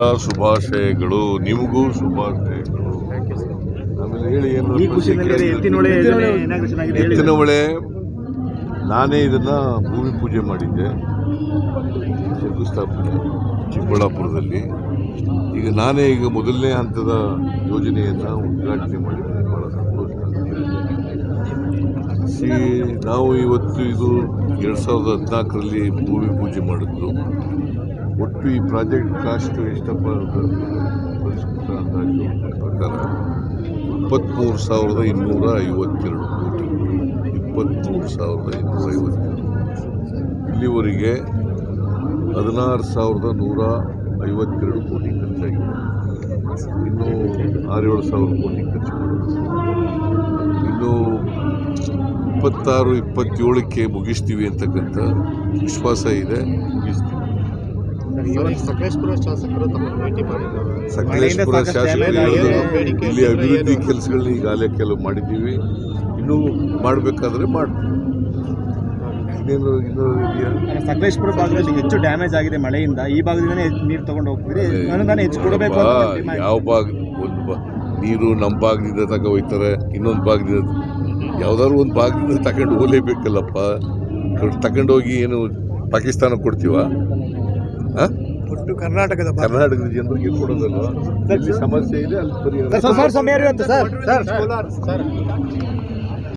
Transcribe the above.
ಶುಭಾಶಯಗಳು ನಿಮಗೂ ಶುಭಾಶಯಗಳು. ಆಮೇಲೆ ಹೇಳಿ ಏನು ಎತ್ತಿನ ಹೊಳೆ ನಾನೇ ಇದನ್ನ ಭೂಮಿ ಪೂಜೆ ಮಾಡಿದ್ದೆ. ಶಂಕುಸ್ಥಾಪನೆ ಚಿಕ್ಕಬಳ್ಳಾಪುರದಲ್ಲಿ. ಈಗ ನಾನೇ ಈಗ ಮೊದಲನೇ ಹಂತದ ಯೋಜನೆಯನ್ನು ಉದ್ಘಾಟನೆ ಮಾಡಿದ್ದೆ. ಬಹಳ ಸಂತೋಷ ಸಿ ನಾವು ಇವತ್ತು ಇದು ಎರಡು ಸಾವಿರದ ಹದಿನಾಲ್ಕರಲ್ಲಿ ಭೂಮಿ ಪೂಜೆ ಮಾಡಿದ್ದು. ಒಟ್ಟು ಈ ಪ್ರಾಜೆಕ್ಟ್ ಕಾಸ್ಟ್ ಎಷ್ಟಪ್ಪ ಅಂದಾಜು ಪ್ರಕಾರ ಇಪ್ಪತ್ತ್ಮೂರು ಸಾವಿರದ ಇನ್ನೂರ ಐವತ್ತೆರಡು ಕೋಟಿ. ಇಪ್ಪತ್ತ್ಮೂರು ಸಾವಿರದ ಇನ್ನೂರ ಐವತ್ತೆರಡು. ಇಲ್ಲಿವರೆಗೆ ಹದಿನಾರು ಸಾವಿರದ ನೂರ ಐವತ್ತೆರಡು ಕೋಟಿ ಖರ್ಚಾಗಿದೆ. ಇನ್ನೂ ಆರೇಳು ಸಾವಿರ ಕೋಟಿ ಖರ್ಚು ಮಾಡಬೇಕು ಇನ್ನು ಇಪ್ಪತ್ತಾರು, ಇಪ್ಪತ್ತೇಳಕ್ಕೆ ಮುಗಿಸ್ತೀವಿ ಅಂತಕ್ಕಂಥ ವಿಶ್ವಾಸ ಇದೆ. ಮುಗಿಸ್ತೀವಿ. ಸಕಲೇಶ್ಪುರ ಶಾಸಕರು ತಮ್ಮ ಭೇಟಿ ಮಾಡಿದ್ದಾರೆ. ಸಕಲೇಶ್ಪುರ ಶಾಸಕರು ಇಲ್ಲಿ ಅಭಿವೃದ್ಧಿ ಕೆಲಸಗಳನ್ನ ಈಗಾಗಲೇ ಕೆಲವು ಮಾಡಿದ್ದೀವಿ. ಇನ್ನೂ ಮಾಡಬೇಕಾದ್ರೆ ಮಾಡ್ತೀವಿ. ಸಕಲೇಶ್ಪುರ ಭಾಗದಲ್ಲಿ ಹೆಚ್ಚು ಡ್ಯಾಮೇಜ್ ಆಗಿದೆ ಮಳೆಯಿಂದ. ಈ ಭಾಗದಿಂದನೇ ನೀರು ತಗೊಂಡು ಹೋಗ್ತಿದ್ರೆ ಅನುದಾನ ಹೆಚ್ಚು ಕೊಡಬೇಕು. ಯಾವ ಭಾಗ ಒಂದು ನೀರು ನಮ್ಮ ಭಾಗದಿಂದ ತಗ ಹೋಯ್ತಾರೆ ಇನ್ನೊಂದು ಭಾಗದಿಂದ ಯಾವ್ದಾದ್ರು ಒಂದು ಭಾಗದಿಂದ ತಗೊಂಡು ಹೋಗ್ಲೇಬೇಕಲ್ಲಪ್ಪ. ತಗೊಂಡೋಗಿ ಏನು ಪಾಕಿಸ್ತಾನ ಕೊಡ್ತೀವ? ಒಟ್ಟು ಕರ್ನಾಟಕದ ಕರ್ನಾಟಕದ ಜನರಿಗೆ ಕೊಡೋದಲ್ಲ ಸಮಸ್ಯೆ ಇದೆ ಅಲ್ಲಿ ಪರಿಹಾರ ಸರ್, ಸರ್, ಸಮಯ ಸರ್ ಸರ್. ಕೋಲಾರ ಸರ್.